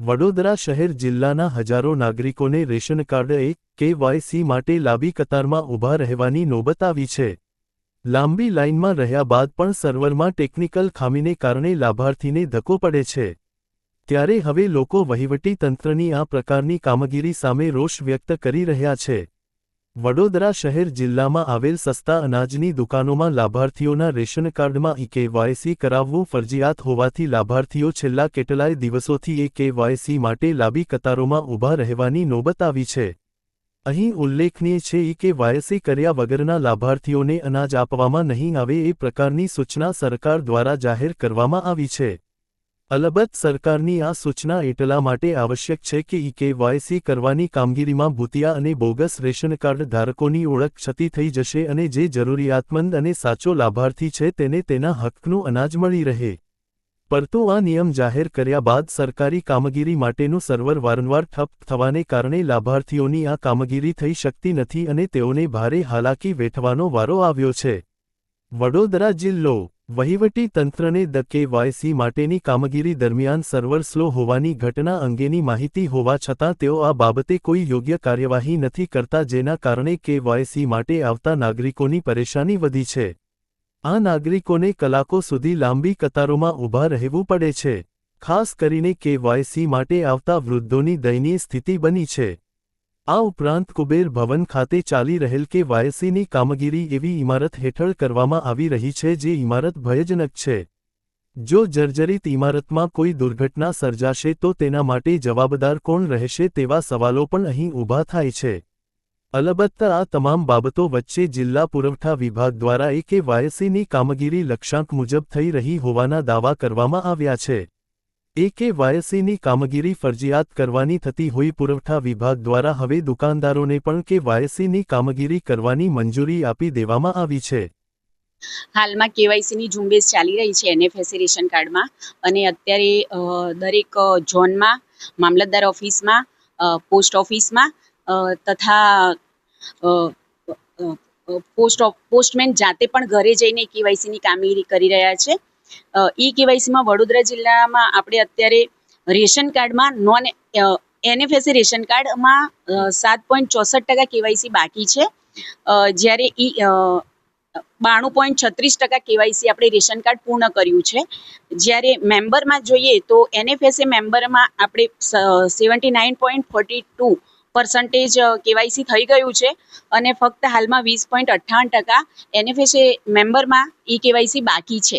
વડોદરા શહેર જિલ્લાના હજારો નાગરિકોને રેશન કાર્ડ એક કેવાયસી માટે લાંબી કતારમાં ઊભા રહેવાની નોબત આવી છે. લાંબી લાઇનમાં રહ્યા બાદ પણ સર્વરમાં ટેકનિકલ ખામીને કારણે લાભાર્થીને ધક્કો પડે છે. ત્યારે હવે લોકો વહીવટી તંત્રની આ પ્રકારની કામગીરી સામે રોષ વ્યક્ત કરી રહ્યા છે. વડોદરા શહેર જિલ્લામાં આવેલ સસ્તા અનાજની દુકાનોમાં લાભાર્થીઓના રેશન કાર્ડમાં ઈ કેવાયસી કરાવવું ફરજિયાત હોવાથી લાભાર્થીઓ છેલ્લા કેટલાય દિવસોથી એ કેવાયસી માટે લાંબી કતારોમાં ઊભા રહેવાની નોબત આવી છે. અહીં ઉલ્લેખનીય છે ઈ કેવાયસી કર્યા વગરના લાભાર્થીઓને અનાજ આપવામાં નહીં આવે એ પ્રકારની સૂચના સરકાર દ્વારા જાહેર કરવામાં આવી છે. અલબત્ત સરકારની આ સૂચના એટલા માટે આવશ્યક છે કે ઈ કેવાયસી કરવાની કામગીરીમાં ભૂતિયા અને બોગસ રેશન કાર્ડ ધારકોની ઓળખ છતી થઈ જશે અને જે જરૂરિયાતમંદ અને સાચો લાભાર્થી છે તેને તેના હકનું અનાજ મળી રહે. પરંતુ આ નિયમ જાહેર કર્યા બાદ સરકારી કામગીરી માટેનું સર્વર વારંવાર ઠપ થવાને કારણે લાભાર્થીઓની આ કામગીરી થઈ શકતી નથી અને તેઓને ભારે હાલાકી વેઠવાનો વારો આવ્યો છે. વડોદરા જિલ્લો વહીવટી તંત્રને ધ કેવાયસી માટેની કામગીરી દરમિયાન સર્વર સ્લો હોવાની ઘટના અંગેની માહિતી હોવા છતાં તેઓ આ બાબતે કોઈ યોગ્ય કાર્યવાહી નથી કરતા જેના કારણે કેવાયસી માટે આવતા નાગરિકોની પરેશાની વધી છે. આ નાગરિકોને કલાકો સુધી લાંબી કતારોમાં ઊભા રહેવું પડે છે. ખાસ કરીને કેવાયસી માટે આવતા વૃદ્ધોની દયનીય સ્થિતિ બની છે. આ ઉપરાંત કુબેર ભવન ખાતે ચાલી રહેલ કે વાયસીની કામગીરી એવી ઇમારત હેઠળ કરવામાં આવી રહી છે જે ઇમારત ભયજનક છે. જો જર્જરિત ઇમારતમાં કોઈ દુર્ઘટના સર્જાશે તો તેના માટે જવાબદાર કોણ રહેશે તેવા સવાલો પણ અહીં ઊભા થાય છે. અલબત્ત આ તમામ બાબતો વચ્ચે જિલ્લા પુરવઠા વિભાગ દ્વારા એકે વાયસીની કામગીરી લક્ષ્યાંક મુજબ થઈ રહી હોવાના દાવા કરવામાં આવ્યા છે. એકે વાયસીની કામગીરી ફરજિયાત કરવાની થતી હોઈ પુરવઠા વિભાગ દ્વારા હવે દુકાનદારોને પણ કે વાયસીની કામગીરી કરવાની મંજૂરી આપી દેવામાં આવી છે. હાલમાં કેવાયસીની ઝુંબેશ ચાલી રહી છે એનએફએસસી રેશન કાર્ડમાં અને અત્યારે દરેક ઝોનમાં, મામલતદાર ઓફિસમાં પોસ્ટ ઓફિસમાં તથા પોસ્ટ પોસ્ટમેન જાતે પણ ઘરે જઈને કેવાયસીની કામગીરી કરી રહ્યા છે. ઈ કેવાયસીમાં વડોદરા જિલ્લામાં આપણે અત્યારે રેશન કાર્ડમાં નોન એનએફએસસી રેશન કાર્ડમાં સાત પોઈન્ટ ચોસઠ ટકા કેવાયસી બાકી છે. જ્યારે ઈ બાણું પોઈન્ટ છત્રીસ ટકા કેવાયસી આપણે રેશન કાર્ડ પૂર્ણ કર્યું છે. જ્યારે મેમ્બરમાં જોઈએ તો એનએફએસએ મેમ્બરમાં આપણે seventy nine point forty two percentage KYC થઈ ગયું છે અને ફક્ત હાલમાં વીસ પોઈન્ટ અઠ્ઠાવન ટકા એનએફએસએ મેમ્બરમાં ઈ કેવાયસી બાકી છે.